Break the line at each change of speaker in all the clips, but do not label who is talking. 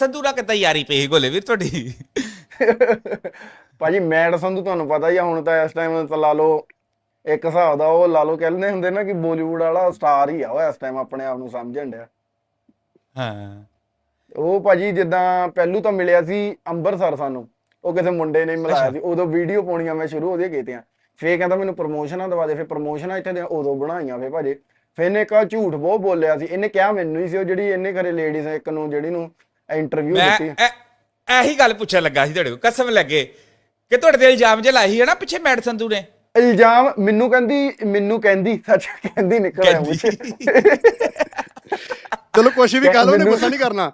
ਸੰਧੂ ਨਾਲ ਕਿੱਦਾਂ ਯਾਰੀ ਪਈ ਗੋਲੇ ਵੀਰ ਤੁਹਾਡੀ।
ਭਾਜੀ ਮੈਡ ਸੰਧੂ ਤੁਹਾਨੂੰ ਪਤਾ ਹੀ ਆ ਹੁਣ ਤਾਂ ਇਸ ਟਾਈਮ ਤਾਂ ਲਾ ਲਓ ਇੱਕ ਹਿਸਾਬ ਦਾ ਉਹ ਲਾ ਲਓ ਕਹਿੰਦੇ ਹੁੰਦੇ ਨਾ ਕਿ ਬਾਲੀਵੁੱਡ ਵਾਲਾ ਸਟਾਰ ਹੀ ਆ ਉਹ ਇਸ ਟਾਈਮ ਆਪਣੇ ਆਪ ਨੂੰ ਸਮਝਣ ਡਿਆ।
ਹਾਂ।
ਉਹ ਭਾਜੀ ਜਿੱਦਾਂ ਪਹਿਲੂ ਤਾਂ ਮਿਲਿਆ ਸੀ ਅੰਬਰਸਰ ਸਾਨੂੰ ਉਹ ਕਿਸੇ ਮੁੰਡੇ ਨੇ ਮਿਲਾਇਆ ਸੀ ਉਦੋਂ ਵੀਡੀਓ ਪਾਉਣੀਆਂ ਮੈਂ ਸ਼ੁਰੂ ਉਹਦੀਆਂ ਕੀਤੀਆਂ। ਫੇਰ ਕਹਿੰਦਾ ਮੈਨੂੰ ਪ੍ਰਮੋਸ਼ਨਾਂ ਦਵਾ ਦੇ ਫੇਰ ਪ੍ਰਮੋਸ਼ਨਾਂ ਇੱਥੇ ਦੇ ਉਦੋਂ ਬਣਾਈਆਂ ਫੇਰ ਭਾਜੀ। ਫੇਰ ਇਹਨੇ ਕਾ ਝੂਠ ਬਹੁਤ ਬੋਲਿਆ ਸੀ ਇਹਨੇ ਕਿਹਾ ਮੈਨੂੰ ਹੀ ਸੀ ਉਹ ਜਿਹੜੀ ਇਹਨੇ ਖਰੇ ਲੇਡੀਜ਼ ਇੱਕ ਨੂੰ ਜਿਹੜੀ ਨੂੰ ਇੰਟਰਵਿਊ
ਮੈਂ
ਦਿੱਤੀ।
ਇਹ- ਇਹੀ ਗੱਲ ਪੁੱਛਣ ਲੱਗਾ ਸੀ ਤੁਹਾਡੇ ਕੋਲ ਕਸਮ ਲੱਗੇ। ਕਿ ਤੁਹਾਡੇ ਤੇ ਇਲਜ਼ਾਮ ਜੇ ਲਾਈ ਹੈ ਨਾ ਪਿੱਛੇ ਮੈਡ ਸੰਧੂ ਨੇ?
ਇਲਜ਼ਾਮ ਮੈਨੂੰ ਕਹਿੰਦੀ ਮੈਨੂੰ ਕਹਿੰਦੀ ਸੱਚ ਕਹਿੰਦੀ ਨਿਕਲ ਆਇਆ ਮੁਝੇ
ਚਲੋ ਕੁਛ ਵੀ ਗੱਲ ਉਹਨੇ
ਮੈਨੂੰ-
ਗੁੱਸਾ ਨਹੀਂ ਕਰਨਾ।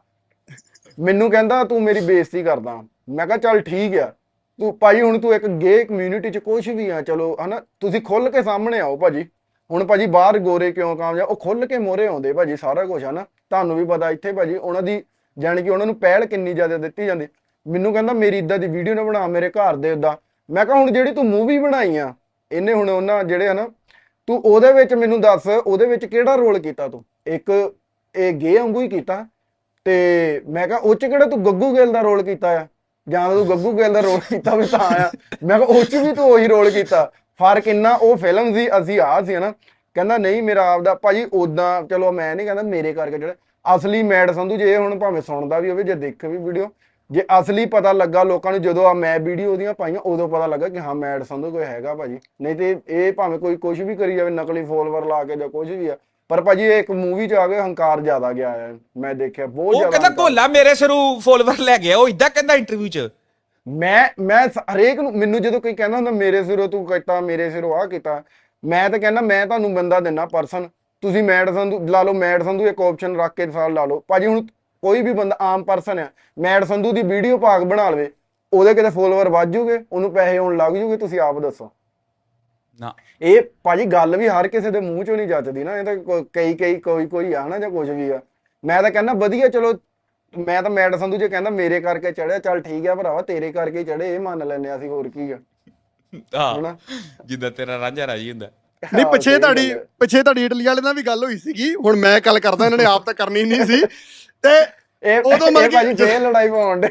ਮੈਨੂੰ ਕਹਿੰਦਾ ਤੂੰ ਮੇਰੀ ਬੇਇੱਜ਼ਤੀ ਕਰਦਾ। ਮੈਂ ਕਿਹਾ ਚੱਲ ਠੀਕ ਆ। ਤੂੰ ਭਾਜੀ ਹੁਣ ਤੂੰ ਇੱਕ ਗੇ ਕਮਿਊਨਿਟੀ ਚ ਕੁਝ ਵੀ ਆ ਚਲੋ ਹਨਾ? ਤੁਸੀਂ ਖੁੱਲ ਕੇ ਸਾਹਮਣੇ ਆਓ ਭਾਜੀ। ਹੁਣ ਭਾਜੀ ਬਾਹਰ ਗੋਰੇ ਕਿਉਂ ਕਾਮਯਾਬ? ਉਹ ਖੁੱਲ ਕੇ ਮੋਰੇ ਆਉਂਦੇ ਭਾਜੀ ਸਾਰਾ ਕੁਝ ਹਨਾ? ਤੁਹਾਨੂੰ ਵੀ ਪਤਾ ਇੱਥੇ ਭਾਜੀ ਉਹਨਾਂ ਦੀ ਜਾਣੀ ਕਿ ਉਹਨਾਂ ਨੂੰ ਪਹਿਲ ਕਿੰਨੀ ਜ਼ਿਆਦਾ ਦਿੱਤੀ ਜਾਂਦੀ। ਮੈਨੂੰ ਕਹਿੰਦਾ, ਮੇਰੀ ਇਦਾਂ ਦੀ ਵੀਡੀਓ ਨਾ ਬਣਾ, ਮੇਰੇ ਘਰ ਦੇ ਉਦਾਂ ਮੈਂ ਕਿਹਾ, ਹੁਣ ਜਿਹੜੀ ਤੂੰ ਮੂਵੀ ਬਣਾਈ ਆ, ਇਹਨੇ ਹੁਣ ਉਹਨਾਂ ਜਿਹੜੇ ਹਨਾ ਤੂੰ ਉਹਦੇ ਵਿੱਚ ਮੈਨੂੰ ਦੱਸ, ਉਹਦੇ ਵਿੱਚ ਕਿਹੜਾ ਰੋਲ ਕੀਤਾ ਤੂੰ? ਇੱਕ ਇਹ ਗੇ ਵਾਂਗੂ ਹੀ ਕੀਤਾ ਤੇ ਮੈਂ ਕਿਹਾ ਉਹ ਚ ਕਿਹੜਾ ਤੂੰ ਗੱਗੂ ਗਿੱਲ ਦਾ ਰੋਲ ਕੀਤਾ ਆ? ਜਾਂ ਤੂੰ ਗੱਗੂ ਗਿੱਲ ਦਾ ਰੋਲ ਕੀਤਾ ਵੀ ਤਾਂ ਆ? ਮੈਂ ਕਿਹਾ ਉਹ ਚ ਵੀ ਤੂੰ ਉਹੀ ਰੋਲ ਕੀਤਾ। ਫ਼ਰਕ ਇੰਨਾ, ਉਹ ਫਿਲਮ ਸੀ, ਅਸੀਂ ਆ ਸੀ ਹਨਾ। ਕਹਿੰਦਾ, ਨਹੀਂ, ਮੇਰਾ ਆਪਦਾ, ਭਾਜੀ ਉਦਾਂ ਚਲੋ ਮੈਂ ਨਹੀਂ ਕਹਿੰਦਾ, ਮੇਰੇ ਕਰਕੇ ਜਿਹੜਾ ਅਸਲੀ ਮੈਡ ਸੰਧੂ ਜੇ ਇਹ ਹੁਣ ਭਾਵੇਂ ਸੁਣਦਾ ਵੀ ਹੋਵੇ ਜੇ ਦੇਖੇ ਵੀ ਵੀਡੀਓ ਜੇ ਅਸਲੀ ਪਤਾ ਲੱਗਾ ਲੋਕਾਂ ਨੂੰ ਜਦੋਂ ਆ ਮੈਂ ਵੀਡੀਓ ਉਹਦੀਆਂ ਪਾਈਆਂ ਉਦੋਂ ਪਤਾ ਲੱਗਾ ਕਿ ਹਾਂ ਮੈਡ ਸੰਧੂ ਕੋਈ ਹੈਗਾ ਭਾਜੀ। ਨਹੀਂ ਤੇ ਇਹ ਭਾਵੇਂ ਕੋਈ ਕੁਝ ਵੀ ਕਰੀ ਜਾਵੇ ਨਕਲੀ ਫੋਲੋਵਰ ਲਾ ਕੇ ਜਾਂ ਕੁਝ ਵੀ ਆ ਪਰ ਭਾਜੀ ਇਹ ਇੱਕ ਮੂਵੀ ਚ ਆ ਕੇ ਹੰਕਾਰ ਜ਼ਿਆਦਾ ਗਿਆ ਹੈ ਮੈਂ ਦੇਖਿਆ ਬਹੁਤ
ਉਹ
ਜ਼ਿਆਦਾ
ਕਹਿੰਦਾ
ਹੰਕਾਰ।
ਗੋਲਾ ਮੇਰੇ ਸਿਰੂ ਫੋਲੋਵਰ ਲੈ ਗਿਆ ਉਹ ਇਦਾਂ ਕਹਿੰਦਾ ਇੰਟਰਵਿਊ 'ਚ।
ਮੈਂ ਮੈਂ ਹਰੇਕ ਨੂੰ ਮੈਨੂੰ ਜਦੋਂ ਕੋਈ ਕਹਿੰਦਾ ਹੁੰਦਾ ਮੇਰੇ ਸਿਰੋਂ ਤੂੰ ਕੀਤਾ ਮੇਰੇ ਸਿਰੋਂ ਆ ਕੀਤਾ ਮੈਂ ਤਾਂ ਕਹਿੰਦਾ ਮੈਂ ਤੁਹਾਨੂੰ ਬੰਦਾ ਦਿੰਨਾ ਪਰਸਨ ਤੁਸੀਂ ਮੈਡ ਸੰਧੂ ਲਾ ਲਓ ਮੈਡ ਸੰਧੂ ਇੱਕ ਆਪਸ਼ਨ ਰੱਖ ਕੇ ਸਾਲ ਲਾ ਲਓ। ਭਾਜੀ ਹੁਣ ਕੋਈ ਵੀ ਬੰਦਾ ਆਮ ਪਰਸਨ ਆ ਮੈਡ ਸੰਧੂ ਦੀ ਵੀਡੀਓ ਭਾਗ ਬਣਾ ਲਵੇ ਉਹਦੇ ਕਿਤੇ ਫੋਲੋਵਰ ਵੱਧ ਜੂਗੇ ਉਹਨੂੰ ਪੈਸੇ ਆਉਣ ਲੱਗ ਜੂਗੇ ਤੁਸੀਂ ਆਪ ਦੱਸੋ।
ਨਾ।
ਇਹ ਭਾਜੀ ਗੱਲ ਵੀ ਹਰ ਕਿਸੇ ਦੇ ਮੂੰਹ ਚੋਂ ਨਹੀਂ ਜੱਜਦੀ ਨਾ ਇਹ ਤਾਂ ਕਈ ਕਈ ਕੋਈ ਕੋਈ ਆ ਨਾ ਜਾਂ ਕੁਝ ਵੀ ਆ। ਮੈਂ ਤਾਂ ਕਹਿੰਦਾ ਵਧੀਆ ਚਲੋ ਮੈਂ ਤਾਂ ਮੈਡ ਸੰਧੂ ਜੇ ਕਹਿੰਦਾ ਮੇਰੇ ਕਰਕੇ ਚੜਿਆ ਚੱਲ ਠੀਕ ਆ ਭਰਾਵਾ ਤੇਰੇ ਕਰਕੇ ਚੜੇ ਇਹ ਮੰਨ ਲੈਨੇ ਆ ਅਸੀਂ ਹੋਰ ਕੀ ਆ।
ਹਾਂ? ਜਿੱਦਾਂ ਤੇਰਾ ਰਾਂਝਾ ਰਾਜੀ ਹੁੰਦਾ।
ਨਹੀਂ ਪਿੱਛੇ ਤੁਹਾਡੀ। ਪਿੱਛੇ ਤੁਹਾਡੀ ਇਟਲੀ ਵਾਲੇ ਨਾਲ ਵੀ ਗੱਲ ਹੋਈ ਸੀਗੀ। ਹੁਣ ਮੈਂ ਗੱਲ ਕਰਦਾ ਇਹਨਾਂ ਨੇ ਆਪ ਤਾਂ ਕਰਨੀ ਨਹੀਂ ਸੀ। ਤੇ
ਇਹ
ਉਦੋਂ ਮਤਲਬ
ਭਾਜੀ
ਕਿ-
ਜੇ ਲੜਾਈ ਪਾਉਣ ਦੇ।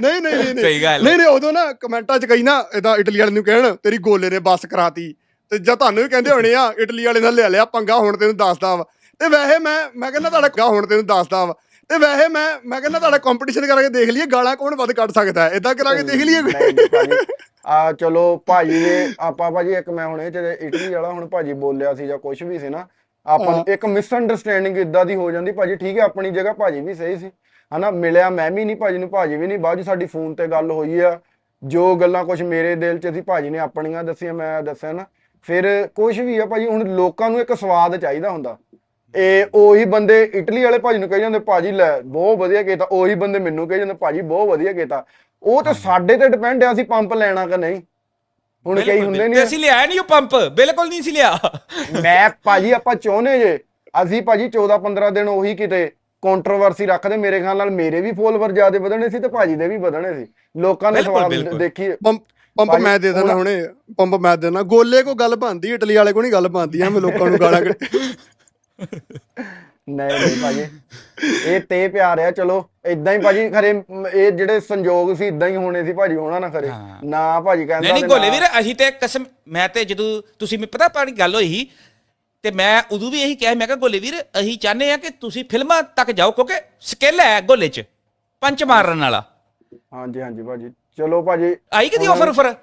ਨਹੀਂ ਨਹੀਂ ਨਹੀਂ ਨਹੀਂ।
ਸਹੀ ਗੱਲ।
ਨਹੀਂ ਨਹੀਂ ਉਦੋਂ ਨਾ ਕਮੈਂਟਾਂ 'ਚ ਕਈ ਨਾ ਇਦਾਂ ਇਟਲੀ ਵਾਲੇ ਨੂੰ ਕਹਿਣ ਤੇਰੀ ਗੋਲੇ ਨੇ ਬੱਸ ਕਰਾਤੀ। ਤੇ ਜਾਂ ਤੁਹਾਨੂੰ ਵੀ ਕਹਿੰਦੇ ਹੋਣੇ ਆ ਇਟਲੀ ਵਾਲੇ ਨਾਲ ਲੈ ਲਿਆ ਪੰਗਾ ਹੁਣ ਤੈਨੂੰ ਦੱਸਦਾ ਵਾ। ਤੇ ਵੈਸੇ ਮੈਂ ਮੈਂ ਕਹਿੰਦਾ ਤੁਹਾਡਾ ਹੁਣ ਤੈਨੂੰ ਦੱਸਦਾ ਵਾ। ਤੇ ਵੈਸੇ ਮੈਂ ਮੈਂ ਕਹਿੰਦਾ ਤੁਹਾਡਾ ਕੰਪੀਟੀਸ਼ਨ ਕਰਾ ਕੇ ਦੇਖ ਲਈਏ ਗਾਲਾਂ ਕੌਣ ਵੱਧ ਕੱਢ ਸਕਦਾ ਹੈ? ਇਦਾਂ ਕਰਾ ਕੇ ਦੇਖ ਲਈਏ
ਨਹੀਂ, ਨਹੀਂ ਭਾਜੀ। ਆ ਚਲੋ ਭਾਜੀ ਨੇ ਆਪਾਂ ਭਾਜੀ ਇੱਕ ਮੈਂ ਹੁਣੇ ਤੇ ਇਟਲੀ ਵਾਲਾ ਹੁਣ ਭਾਜੀ ਬੋਲਿਆ ਸੀ ਜਾਂ ਕੁਝ ਵੀ ਸੀ ਨਾ ਆਪਾਂ ਨੂੰ ਇੱਕ ਮਿਸ ਅੰਡਰਸਟੈਂਡਿੰਗ ਇਦਾਂ ਦੀ ਹੋ ਜਾਂਦੀ ਭਾਜੀ ਠੀਕ ਹੈ ਆਪਣੀ ਜਗ੍ਹਾ ਭਾਜੀ ਵੀ ਸਹੀ ਸੀ। ਹਨਾ ਮਿਲਿਆ ਮੈਂ ਵੀ ਨਹੀਂ ਭਾਜੀ ਨੂੰ ਭਾਜੀ ਵੀ ਨਹੀਂ ਬਾਅਦ 'ਚ ਸਾਡੀ ਫੋਨ ਤੇ ਗੱਲ ਹੋਈ ਆ। ਜੋ ਗੱਲਾਂ ਕੁਝ ਮੇਰੇ ਦਿਲ 'ਚ ਸੀ ਭਾਜੀ ਨੇ ਆਪਣੀਆਂ ਦੱਸੀਆਂ ਮੈਂ ਦੱਸਿਆ ਨਾ। ਫਿਰ ਕੁਝ ਵੀ ਆ ਭਾਜੀ ਹੁਣ ਲੋਕਾਂ ਨੂੰ ਇੱਕ ਸਵਾਦ ਚਾਹੀਦਾ ਹੁੰਦਾ। ਇਹ ਉਹੀ ਬੰਦੇ ਇਟਲੀ ਵਾਲੇ ਭਾਜੀ ਨੂੰ ਕਹੀ ਜਾਂਦੇ ਭਾਜੀ ਲੈ ਬਹੁਤ ਵਧੀਆ ਕੀਤਾ। ਉਹੀ ਬੰਦੇ ਮੈਨੂੰ ਕਹੀ ਜਾਂਦੇ ਭਾਜੀ ਬਹੁਤ ਵਧੀਆ ਕੀਤਾ। ਉਹ ਤਾਂ ਸਾਡੇ ਤੇ ਡਿਪੈਂਡ ਆ ਅਸੀਂ ਪੰਪ ਲੈਣਾ ਕਿ ਨਹੀਂ? ਹੁਣ ਕਈ ਹੁੰਦੇ ਨਹੀਂ
ਅਸੀਂ ਲਿਆ ਨਹੀਂ ਉਹ ਪੰਪ ਬਿਲਕੁਲ ਨਹੀਂ ਸੀ ਲਿਆ।
ਮੈਂ ਭਾਜੀ ਆਪਾਂ ਚਾਹੁੰਦੇ ਜੇ ਅਸੀਂ ਭਾਜੀ 14 15 ਦਿਨ ਉਹੀ ਕਿਤੇ ਕੰਟਰੋਵਰਸੀ ਰੱਖਦੇ ਮੇਰੇ ਖਿਆਲ ਨਾਲ ਮੇਰੇ ਵੀ ਫੋਲੋਵਰ ਜ਼ਿਆਦਾ ਵਧਣੇ ਸੀ ਤੇ ਭਾਜੀ ਦੇ ਵੀ ਵਧਣੇ ਸੀ। ਲੋਕਾਂ ਨੇ ਸਵਾਲ। ਦੇਖੀ
ਪੰਪ ਮੈਂ ਦੇ ਦੇਣਾ
ਹੁਣ-
ਪੰਪ ਮੈਂ ਦੇ ਦੇਣਾ ਗੋਲੇ ਕੋ ਗੱਲ ਬਣਦੀ ਇਟਲੀ ਵਾਲੇ ਕੋ ਨਹੀਂ ਗੱਲ ਬਣਦੀ ਐਵੇਂ ਲੋਕਾਂ ਨੂੰ ਗਾਲਾਂ ਕੱਢ
ਨਹੀਂ ਨਹੀਂ ਭਾਜੀ। ਇਹ ਤੇ ਪਿਆਰ ਆ ਚਲੋ। ਇਦਾਂ ਹੀ ਭਾਜੀ ਖਰੇ ਇਹ ਜਿਹੜੇ ਸੰਜੋਗ ਸੀ ਇਦਾਂ ਹੀ ਹੋਣੇ ਸੀ ਭਾਜੀ ਹੋਣਾ ਨਾ ਖਰੇ। ਨਾ ਭਾਜੀ ਕਹਿੰਦਾ
ਨਹੀਂ ਨਹੀਂ ਗੋਲੇ ਵੀਰ ਅਸੀਂ ਤੇ ਕਸਮ ਮੈਂ ਤੇ ਜਦੋਂ ਤੁਸੀਂ ਮੈਨੂੰ ਪਤਾ ਪਾਣੀ ਗੱਲ ਹੋਈ ਸੀ ਤੇ ਮੈਂ ਉਦੋਂ ਵੀ ਇਹੀ ਕਿਹਾ ਮੈਂ ਕਿਹਾ ਗੋਲੇ ਵੀਰ ਅਸੀਂ ਚਾਹੁੰਦੇ ਆ ਕਿ ਤੁਸੀਂ ਫਿਲਮਾਂ ਤੱਕ ਜਾਓ ਕਿਉਂਕਿ ਸਕਿੱਲ ਹੈ ਗੋਲੇ 'ਚ ਪੰਚ ਮਾਰਨ ਵਾਲਾ।
ਹਾਂਜੀ ਹਾਂਜੀ ਭਾਜੀ। ਚਲੋ ਭਾਜੀ।
ਆਈ ਕਦੀ ਆਫਰ ਆਫਰ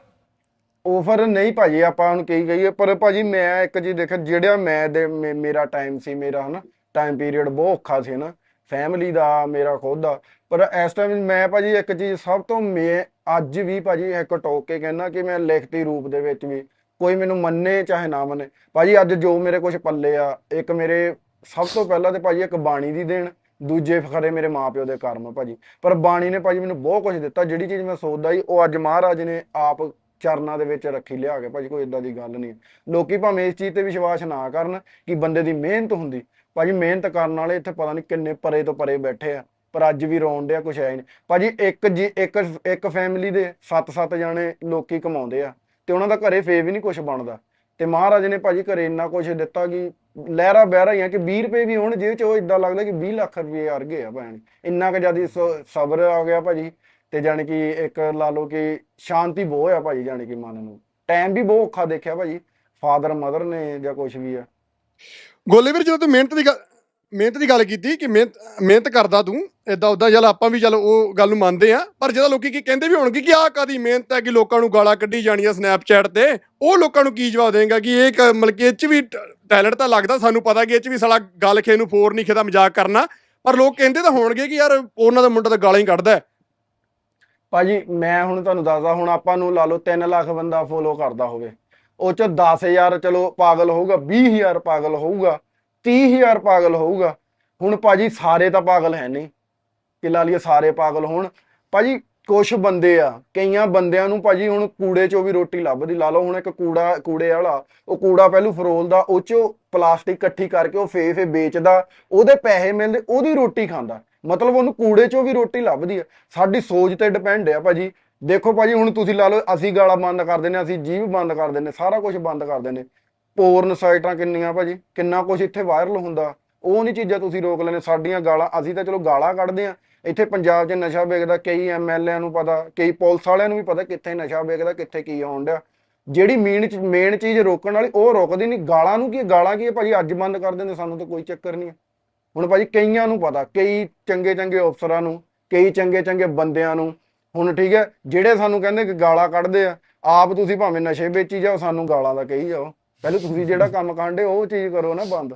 ਆਫਰ ਨਹੀਂ ਭਾਜੀ, ਆਪਾਂ ਹੁਣ ਕੀ ਕਹੀਏ ਪਰ ਭਾਜੀ ਮੈਂ ਇੱਕ ਚੀਜ਼ ਦੇਖਿਆ ਜਿਹੜਾ ਮੈਂ ਦੇ ਮੇਰਾ ਟਾਈਮ ਸੀ, ਮੇਰਾ ਹਨਾ ਟਾਈਮ ਪੀਰੀਅਡ ਬਹੁਤ ਔਖਾ ਸੀ ਨਾ ਫੈਮਿਲੀ ਦਾ, ਮੇਰਾ ਖੁਦ ਦਾ, ਪਰ ਇਸ ਟਾਈਮ ਮੈਂ ਭਾਜੀ ਇੱਕ ਚੀਜ਼ ਸਭ ਤੋਂ ਮੈਂ ਅੱਜ ਵੀ ਭਾਜੀ ਇੱਕ ਟੋਕ ਕੇ ਕਹਿਣਾ ਕਿ ਮੈਂ ਲਿਖਤੀ ਰੂਪ ਦੇ ਵਿੱਚ ਵੀ ਕੋਈ ਮੈਨੂੰ ਮੰਨੇ ਚਾਹੇ ਨਾ ਮੰਨੇ। ਭਾਜੀ ਅੱਜ ਜੋ ਮੇਰੇ ਕੁਝ ਪੱਲੇ ਆ, ਇੱਕ ਮੇਰੇ ਸਭ ਤੋਂ ਪਹਿਲਾਂ ਤੇ ਭਾਜੀ ਇੱਕ ਬਾਣੀ ਦੀ ਦੇਣ, ਦੂਜੇ ਫਖਰੇ ਮੇਰੇ ਮਾਪਿਓ ਦੇ ਕਰਮ ਭਾਜੀ। ਪਰ ਬਾਣੀ ਨੇ ਭਾਜੀ ਮੈਨੂੰ ਬਹੁਤ ਕੁਝ ਦਿੱਤਾ, ਜਿਹੜੀ ਚੀਜ਼ ਮੈਂ ਸੋਚਦਾ ਸੀ, ਉਹ ਅੱਜ ਮਹਾਰਾਜ ਨੇ ਆਪ ਚਰਨਾਂ ਦੇ ਵਿੱਚ ਰੱਖੀ ਲਿਆ ਕੇ ਭਾਜੀ ਕੋਈ ਇਦਾਂ ਦੀ ਗੱਲ ਨਹੀਂ। ਲੋਕੀ ਭਾਵੇਂ ਇਸ ਚੀਜ਼ ਤੇ ਵਿਸ਼ਵਾਸ ਨਾ ਕਰਨ ਕਿ ਬੰਦੇ ਦੀ ਮਿਹਨਤ ਹੁੰਦੀ। ਭਾਜੀ ਮਿਹਨਤ ਕਰਨ ਵਾਲੇ ਇੱਥੇ ਪਤਾ ਨਹੀਂ ਕਿੰਨੇ ਪਰੇ ਤੋਂ ਪਰੇ ਬੈਠੇ ਆ, ਪਰ ਅੱਜ ਵੀ ਰੋਣ ਡਿਆ ਕੁਛ ਹੈ ਨਹੀਂ। ਭਾਜੀ ਇੱਕ ਜੀ, ਇੱਕ ਇੱਕ ਫੈਮਿਲੀ ਦੇ 7-7 ਜਾਣੇ ਲੋਕੀ ਕਮਾਉਂਦੇ ਆ ਤੇ ਉਹਨਾਂ ਦਾ ਘਰੇ ਫੇਰ ਵੀ ਨਹੀਂ ਕੁਝ ਬਣਦਾ। ਤੇ ਮਹਾਰਾਜ ਨੇ ਭਾਜੀ ਘਰੇ ਇੰਨਾ ਕੁਝ ਦਿੱਤਾ ਕਿ ਲਹਿਰਾ ਬਹਿਰਾ ਹੀ ਆ ਕਿ 20 ਰੁਪਏ ਵੀ ਹੋਣ ਜਿਹਦੇ ਚ ਉਹ ਇਦਾਂ ਲੱਗਦਾ ਕਿ 20 ਲੱਖ ਰੁਪਏ ਅਰਗੇ ਆ ਭੈਣ। ਇੰਨਾ ਕੁ ਜ਼ਿਆਦਾ ਸਬਰ ਆ ਗਿਆ ਭਾਜੀ। ਤੇ ਜਾਣੀ ਕਿ ਇੱਕ ਲਾ ਲਓ ਕਿ ਸ਼ਾਂਤੀ ਬਹੁਤ ਆ ਭਾਜੀ, ਜਾਣੀ ਕਿ ਮਨ ਨੂੰ। ਟਾਈਮ ਵੀ ਬਹੁਤ ਔਖਾ ਦੇਖਿਆ ਭਾਜੀ ਫਾਦਰ ਮਦਰ ਨੇ ਜਾਂ ਕੁਝ ਵੀ ਆ।
ਗੋਲੇ ਵੀਰ, ਜਦੋਂ ਤੂੰ ਮਿਹਨਤ ਦੀ ਗੱਲ ਮਿਹਨਤ ਦੀ ਗੱਲ ਕੀਤੀ ਕਿ ਮਿਹਨਤ ਮਿਹਨਤ ਕਰਦਾ ਤੂੰ ਇਦਾਂ ਉਦਾਂ ਚੱਲ ਆਪਾਂ ਵੀ ਚੱਲ ਉਹ ਗੱਲ ਨੂੰ ਮੰਨਦੇ ਆ, ਪਰ ਜਦੋਂ ਲੋਕੀ ਕੀ ਕਹਿੰਦੇ ਵੀ ਹੋਣਗੇ ਕਿ ਆਹ ਕਾਦੀ ਮਿਹਨਤ ਹੈ ਕਿ ਲੋਕਾਂ ਨੂੰ ਗਾਲਾਂ ਕੱਢੀ ਜਾਣੀਆਂ ਸਨੈਪਚੈਟ ਤੇ, ਉਹ ਲੋਕਾਂ ਨੂੰ ਕੀ ਜਵਾਬ ਦੇਗਾ ਕਿ ਇਹ ਇੱਕ ਮਤਲਬ ਕਿ ਇਹ ਚ ਵੀ ਟੈਲੈਂਟ ਤਾਂ ਲੱਗਦਾ, ਸਾਨੂੰ ਪਤਾ ਕਿ ਇਹ ਚ ਵੀ ਸਾਲਾ ਗੱਲ ਖੇ ਨੂੰ ਫੋਰ ਨਹੀਂ ਖੇਦਾ ਮਜ਼ਾਕ ਕਰਨਾ, ਪਰ ਲੋਕ ਕਹਿੰਦੇ ਤਾਂ ਹੋਣਗੇ ਕਿ ਯਾਰ ਉਹਨਾਂ ਦਾ ਮੁੰਡਾ ਤਾਂ ਗਾਲਾਂ ਹੀ ਕੱਢਦਾ
ਭਾਜੀ, ਮੈਂ ਹੁਣ ਤੁਹਾਨੂੰ ਦੱਸਦਾ, ਹੁਣ ਆਪਾਂ ਨੂੰ ਲਾ ਲਓ 3 ਲੱਖ ਬੰਦਾ ਫੋਲੋ ਕਰਦਾ ਹੋਵੇ। ਉਹ ਚ 10000 ਚਲੋ ਪਾਗਲ ਹੋਊਗਾ 20000 ਪਾਗਲ ਹੋਊਗਾ 30000 ਪਾਗਲ ਹੋਊਗਾ। ਹੁਣ ਭਾਜੀ, ਸਾਰੇ ਤਾਂ ਪਾਗਲ ਹੈ ਨਹੀਂ। ਕਿ ਲਾ ਲਈਏ ਸਾਰੇ ਪਾਗਲ ਹੋਣ। ਭਾਜੀ ਕੁਝ ਬੰਦੇ ਆ, ਕਈਆਂ ਬੰਦਿਆਂ ਨੂੰ ਭਾਜੀ ਹੁਣ ਕੂੜੇ ਚੋਂ ਵੀ ਰੋਟੀ ਲੱਭਦੀ। ਲਾ ਲਓ ਹੁਣ ਇੱਕ ਕੂੜਾ, ਕੂੜੇ ਵਾਲਾ, ਉਹ ਕੂੜਾ ਪਹਿਲੂ ਫਰੋਲਦਾ ਉਹ ਚੋਂ ਪਲਾਸਟਿਕ ਇਕੱਠੀ ਕਰਕੇ ਉਹ ਫੇ ਫੇ ਵੇਚਦਾ, ਉਹਦੇ ਪੈਸੇ ਮਿਲਦੇ, ਉਹਦੀ ਰੋਟੀ ਖਾਂਦਾ। ਮਤਲਬ ਉਹਨੂੰ ਕੂੜੇ ਚੋਂ ਵੀ ਰੋਟੀ ਲੱਭਦੀ ਆ। ਸਾਡੀ ਸੋਚ ਤੇ ਡਿਪੈਂਡ ਆ ਭਾਜੀ। ਦੇਖੋ ਭਾਜੀ, ਹੁਣ ਤੁਸੀਂ ਲਾ ਲਓ, ਅਸੀਂ ਗਾਲਾਂ ਬੰਦ ਕਰ ਦਿੰਨੇ ਅਸੀਂ ਜੀਭ ਬੰਦ ਕਰ ਦਿੰਨੇ ਸਾਰਾ ਕੁਝ ਬੰਦ ਕਰ ਦਿੰਨੇ ਪੋਰਨ ਸਾਈਟਾਂ ਕਿੰਨੀਆਂ ਭਾਜੀ, ਕਿੰਨਾ ਕੁਝ ਇੱਥੇ ਵਾਇਰਲ ਹੁੰਦਾ। ਉਹ ਨਹੀਂ ਚੀਜ਼ਾਂ ਤੁਸੀਂ ਰੋਕ ਲੈਣੇ ਸਾਡੀਆਂ ਗਾਲਾਂ, ਅਸੀਂ ਤਾਂ ਚਲੋ ਗਾਲਾਂ ਕੱਢਦੇ ਆ ਇੱਥੇ ਪੰਜਾਬ 'ਚ ਨਸ਼ਾ ਵੇਚਦਾ ਕਈ ਐਮਐਲਏਆਂ ਨੂੰ ਪਤਾ, ਕਈ ਪੁਲਿਸ ਵਾਲਿਆਂ ਨੂੰ ਵੀ ਪਤਾ ਕਿੱਥੇ ਨਸ਼ਾ ਵੇਚਦਾ ਕਿੱਥੇ ਕੀ ਆਉਣ ਡਿਆ। ਜਿਹੜੀ ਮੇਨ ਮੇਨ ਚੀਜ਼ ਰੋਕਣ ਵਾਲੀ, ਉਹ ਰੋਕਦੀ ਨਹੀਂ। ਗਾਲਾਂ ਨੂੰ ਕੀ, ਗਾਲਾਂ ਕੀ ਹੈ ਭਾਜੀ, ਅੱਜ ਬੰਦ ਕਰ ਦਿੰਦੇ, ਸਾਨੂੰ ਤਾਂ ਕੋਈ ਚੱਕਰ ਨਹੀਂ ਹੈ ਹੁਣ ਭਾਜੀ ਕਈਆਂ ਨੂੰ ਪਤਾ, ਕਈ ਚੰਗੇ ਚੰਗੇ ਅਫਸਰਾਂ ਨੂੰ, ਕਈ ਚੰਗੇ ਚੰਗੇ ਬੰਦਿਆਂ ਨੂੰ। ਹੁਣ ਠੀਕ ਹੈ, ਜਿਹੜੇ ਸਾਨੂੰ ਕਹਿੰਦੇ ਕਿ ਗਾਲਾਂ ਕੱਢਦੇ ਆ, ਆਪ ਤੁਸੀਂ ਭਾਵੇਂ ਨਸ਼ੇ ਵੇਚੀ ਜਾਓ, ਸਾਨੂੰ ਗਾਲਾਂ ਦਾ ਕਹੀ ਜਾਓ। ਪਹਿਲੇ ਤੁਸੀਂ ਜਿਹੜਾ ਕੰਮ ਕਾਂਡੇ, ਉਹ ਚੀਜ਼ ਕਰੋ ਨਾ ਬੰਦ।